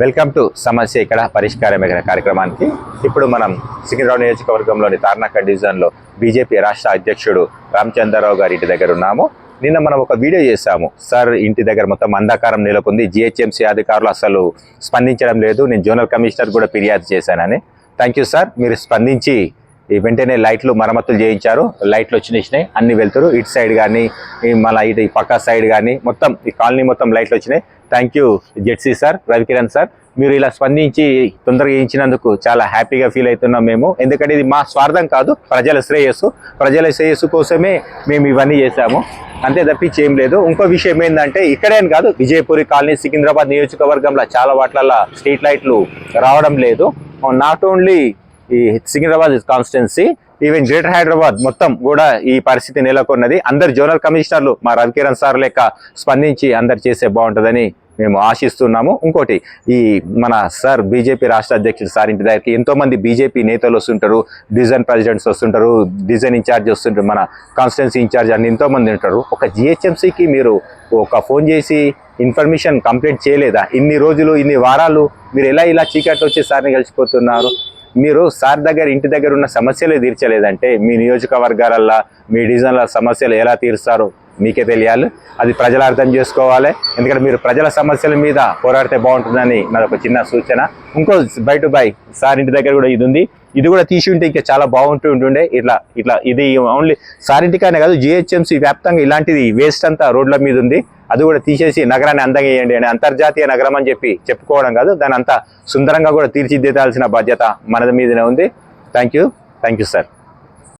Welcome to సమస్య ఇక్కడ పరిష్కారం ఎగిన కార్యక్రమానికి. ఇప్పుడు మనం సికింద్రాబాద్ నియోజకవర్గంలోని తార్నాక డివిజన్లో బీజేపీ రాష్ట్ర అధ్యక్షుడు రామచంద్రరావు గారి ఇంటి దగ్గర ఉన్నాము. నిన్న మనం ఒక వీడియో చేశాము. సార్ ఇంటి దగ్గర మొత్తం అంధకారం నెలకొంది. జిహెచ్ఎంసీ అధికారులు అసలు స్పందించడం లేదు. నేను జోనల్ కమిషనర్ కూడా ఫిర్యాదు చేశానని. థ్యాంక్ యూ సార్ మీరు స్పందించి ఈ వెంటనే లైట్లు మరమ్మతులు చేయించారు. లైట్లు వచ్చినాయి అన్ని వెళ్తారు. ఇటు సైడ్ కానీ మళ్ళీ ఇటు ఈ పక్క సైడ్ కానీ మొత్తం ఈ కాలనీ మొత్తం లైట్లు వచ్చినాయి. Thank you ZC sir Ravikiran sir. మీరు ఇలా స్పందించి తొందరగా ఇచ్చినందుకు చాలా హ్యాపీగా ఫీల్ అవుతున్నాం మేము. ఎందుకంటే ఇది మా స్వార్థం కాదు ప్రజల శ్రేయస్సు. ప్రజల శ్రేయస్సు కోసమే మేము ఇవన్నీ చేశాము. అంతే తప్పించి ఏం లేదు. ఇంకో విషయం ఏంటంటే ఇక్కడే అని కాదు విజయపురి కాలనీ సికింద్రాబాద్ నియోజకవర్గంలో చాలా వాట్లల్లో స్ట్రీట్ లైట్లు రావడం లేదు. నాట్ ఓన్లీ ఈ Secunderabad constituency even greater Hyderabad మొత్తం కూడా ఈ పరిస్థితి నెలకొన్నది. అందరు జోనల్ కమిషనర్లు మా రవికిరణ్ సార్ లెక్క స్పందించి అందరు చేస్తే బాగుంటుందని మేము ఆశిస్తున్నాము. ఇంకోటి ఈ మన సార్ బీజేపీ రాష్ట్ర అధ్యక్షుడు సార్ ఇంటి దగ్గరికి ఎంతోమంది బీజేపీ నేతలు వస్తుంటారు డివిజన్ ప్రెసిడెంట్స్ వస్తుంటారు డివిజన్ ఇన్ఛార్జ్ వస్తుంటారు మన కాన్స్టిట్యున్సీ ఇన్ఛార్జ్ అని ఎంతోమంది ఉంటారు. ఒక జిహెచ్ఎంసీకి మీరు ఒక ఫోన్ చేసి ఇన్ఫర్మేషన్ కంప్లీట్ చేయలేదా? ఇన్ని రోజులు ఇన్ని వారాలు మీరు ఎలా ఇలా చీకట్లు వచ్చి సార్ని కలిసిపోతున్నారు? మీరు సార్ దగ్గర ఇంటి దగ్గర ఉన్న సమస్యలే తీర్చలేదంటే మీ నియోజకవర్గాలల్లో మీ డివిజన్ల సమస్యలు ఎలా తీరుస్తారు? మీకే తెలియాలి. అది ప్రజలు అర్థం చేసుకోవాలి. ఎందుకంటే మీరు ప్రజల సమస్యల మీద పోరాడితే బాగుంటుందని నాది ఒక చిన్న సూచన. ఇంకో బై టు బై సార్ ఇంటి దగ్గర కూడా ఇది ఉంది ఇది కూడా తీసి ఉంటే ఇంకా చాలా బాగుంటూ ఉంటుండే. ఇట్లా ఇట్లా ఇది ఓన్లీ సారింటికానే కాదు జిహెచ్ఎంసీ వ్యాప్తంగా ఇలాంటిది వేస్ట్ అంతా రోడ్ల మీద ఉంది. అది కూడా తీసేసి నగరాన్ని అందంగా వేయండి అని అంతర్జాతీయ నగరం అని చెప్పి చెప్పుకోవడం కాదు. దాని అంతా సుందరంగా కూడా తీర్చిదిద్దాల్సిన బాధ్యత మనది మీదనే ఉంది. Thank you thank you sir